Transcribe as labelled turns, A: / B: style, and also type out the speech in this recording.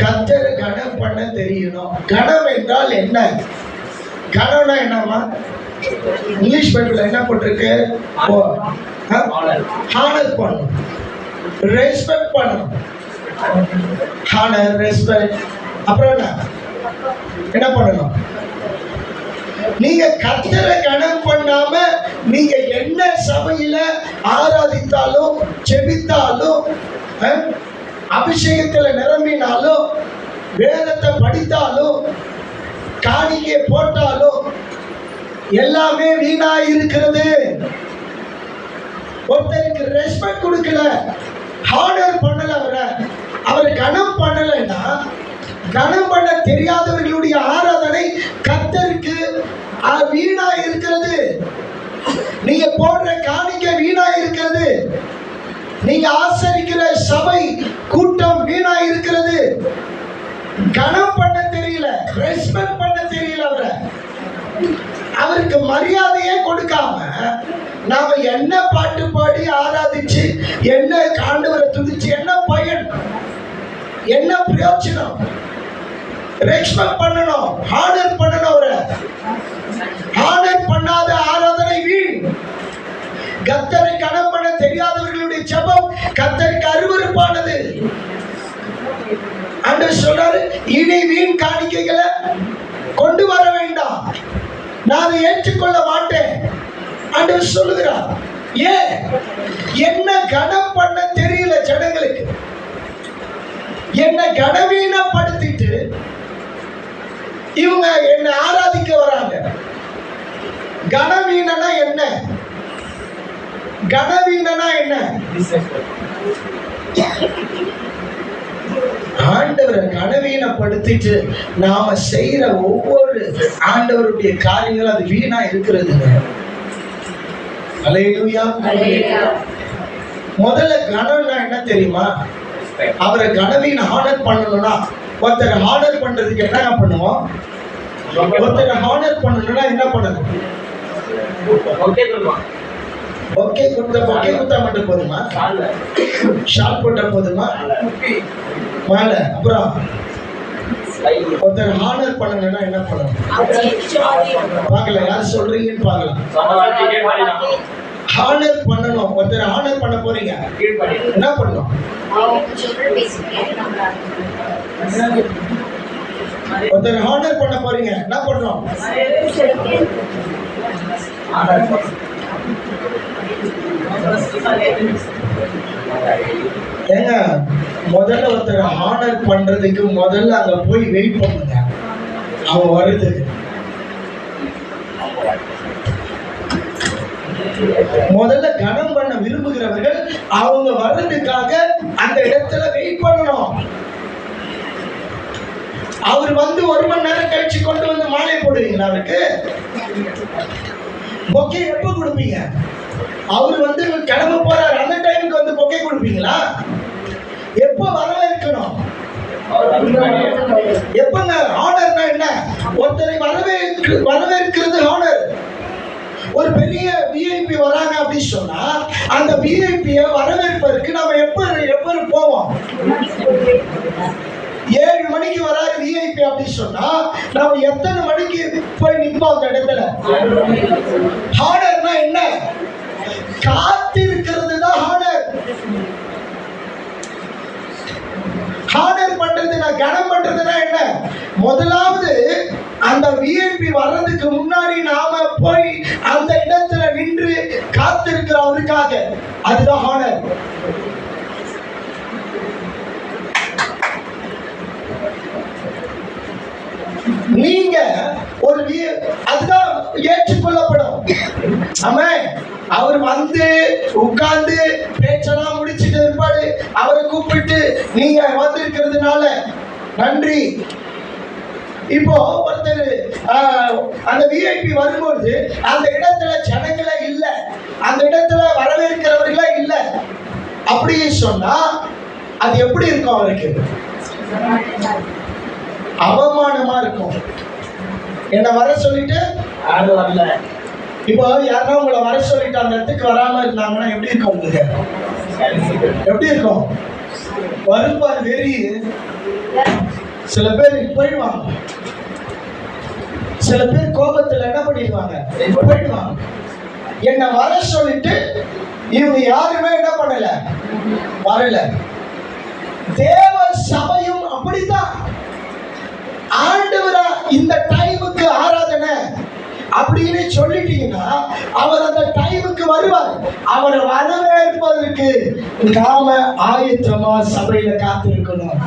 A: கத்தர் கனம் பண்ண தெரியணும். கனம் என்றால் என்ன? கனம்னா என்னம்மா? இங்கிலீஷ் பைபிள் என்ன போட்டிருக்கு? ஹானர் பண்ணணும். ரெஸ்பெக்ட் பண்ணணும். ஹானர் ரெஸ்பெக்ட் அப்புறம் என்ன? என்ன பண்ணணும்? நீங்க கத்தரை கனம் பண்ணாம நீங்க என்ன சபையில ஆராதித்தாலும் செபித்தாலும் அபிஷேகத்துல நிரம்பினாலும் வேதத்தை படித்தாலும் காணிக்கை போட்டாலும் எல்லாமே வீணா இருக்கிறது ஒருத்தருக்கு ரெஸ்பெக்ட் கொடுக்கல ஹார்டர் பண்ணல அவரை. அவரை கனம் பண்ணலைன்னா கனம் பண்ண தெரியாதவர்களுடைய ஆராதனை கத்தருக்கு அஹ், வீணா இருக்கிறது நீங்க போடுற காணிக்கை வீணா இருக்கிறது நீங்க ஆசரிக்கிற சபை கூட்டம் வீணா இருக்கிறது. கனம் பண்ண தெரியல ரெஸ்பெக்ட் பண்ண தெரியல அவரை. அவருக்கு மரியாதையே கொடுக்காம நாம என்ன பாட்டு பாடி ஆராதிச்சு என்ன காண்டவரை துதிச்சு என்ன பயன் என்ன பிரயோஜனம்? ரெஸ்பெக்ட் பண்ணணும் ஹானர் பண்ணணும் அவரை. ஹானர் பண்ணாத ஆராதனை வீண். கத்தரை கத்தருக்கு அருவருப்பானது. அன்று சொல்றாரு இனி வீண் காணிக்கைகளை கொண்டு வர வேண்டாம். நான் அதை ஏற்றுக்கொள்ள மாட்டேன். அன்று சொல்லுகிறார் ஏன் என்ன கனம் பண்ண தெரியல ஜனங்களுக்கு. என்ன கனவீனப்படுத்திட்டு இவங்க என்னை ஆராதிக்க வராங்க. கனவீனனா என்ன? கனவீனனா என்ன? ஆண்டவரை கனவீனப்படுத்திட்டு நாம செய்யற ஒவ்வொரு ஆண்டவருடைய காரியங்களும் அது வீணா இருக்கிறதுங்க அலையிலுயா முதல்ல கனவுனா என்ன தெரியுமா? அவரை கனவீன ஹானர் பண்ணணும்னா ஒருத்தர் ஹானர் பண்றதுக்கு என்ன பண்ணுவோம்? ஒருத்தர் ஹானர் பண்ணணும்னா என்ன பண்ணணும்? ஓகே கொடுத்த ஓகே கொடுத்தா மட்டும் போதுமா? ஷார்ட் போட்டா போதுமா? மேல அப்புறம்? ஒருத்தர் ஹானர் பண்ணணும்னா என்ன பண்ணணும்? பார்க்கல யார் சொல்றீங்கன்னு பார்க்கலாம் ஹானர் பண்ணணும். ஒருத்தர் ஹானர் பண்ண போறீங்க. என்ன பண்ணணும்? ஒருத்தர் ஹானர் பண்ண போறீங்க. என்ன பண்ணணும்? ஏங்க முதல்ல ஒருத்தர் ஹானர் பண்றதுக்கு முதல்ல அங்க போய் வெயிட் பண்ணுங்க. அவன் வர்றதுக்கு முதல்ல கனம் பண்ண விரும்புகிறவர்கள் அவங்க வர்றதுக்காக அந்த இடத்துல வெயிட் பண்ணணும். அவர் வந்து ஒரு மணி நேரம் கழிச்சு கொண்டு வந்து மாலை போடுவீங்களா அவருக்கு? பொக்கே எப்போ கொடுப்பீங்க? அவர் வந்து கிளம்ப போறாரு. அந்த டைமுக்கு வந்து பொக்கே கொடுப்பீங்களா? எப்போ வரவேற்கணும் எப்பங்க? ஆனர்னா என்ன? ஒருத்தரை வரவேற்கு வரவேற்கிறது ஆனர் ஒரு பெரிய விஐபி வராங்க அப்படின்னு சொன்னா அந்த விஐபியை வரவேற்பதற்கு நம்ம எப்ப எப்ப போவோம்? மணிக்கு வராரு விஐபி அப்படின்னு சொன்னா நம்ம எத்தனை மணிக்கு போய் நிற்போம் அந்த இடத்துல? ஹார்டர்னா என்ன? காத்திருக்கிறது தான் ஹார்டர் ஹார்டர் பண்றதுனா கனம் பண்றதுனா என்ன? முதலாவது அந்த விஐபி வர்றதுக்கு முன்னாடி நாம போய் அந்த இடத்துல நின்று காத்திருக்கிற அவருக்காக அதுதான் ஹானர் நீங்க ஒரு அதுதான் ஏற்றுக்கொள்ளப்படும். ஆமா அவர் வந்து உட்கார்ந்து பேச்செல்லாம் முடிச்சிட்டு இருப்பாரு. அவரை கூப்பிட்டு நீங்க வந்திருக்கிறதுனால நன்றி. இப்போ ஒருத்தர் அந்த விஐபி வரும்போது அந்த இடத்துல ஜனங்களே இல்ல. அந்த இடத்துல வரவேற்கிறவர்களே இல்ல. அப்படி சொன்னா அது எப்படி இருக்கும் அவருக்கு? அவமானமா இருக்கும். என்னை வர சொல்லிட்டு
B: யாரும் வரல.
A: இப்போ யாரா உங்களை வர சொல்லிட்டு அந்த இடத்துக்கு வராம இருந்தாங்கன்னா எப்படி இருக்கும் உங்களுக்கு? எப்படி இருக்கும்? வருப்பார் வெறி. சில பேர் போயிடுவாங்க. சில பேர் கோபத்துல என்ன பண்ணிடுவாங்க? போயிடுவாங்க. என்னை வர சொல்லிட்டு இவங்க யாருமே என்ன பண்ணல? வரல. தேவ சபையும் அப்படித்தான். ஆண்டவரா இந்த டைமுக்கு ஆராதனை. அப்படின்னு சொல்லிட்டீங்கன்னா அவர் அந்த டைமுக்கு வருவார். அவரை வரவேற்பதற்கு நாம ஆயத்தமா சபையில காத்திருக்கணும்.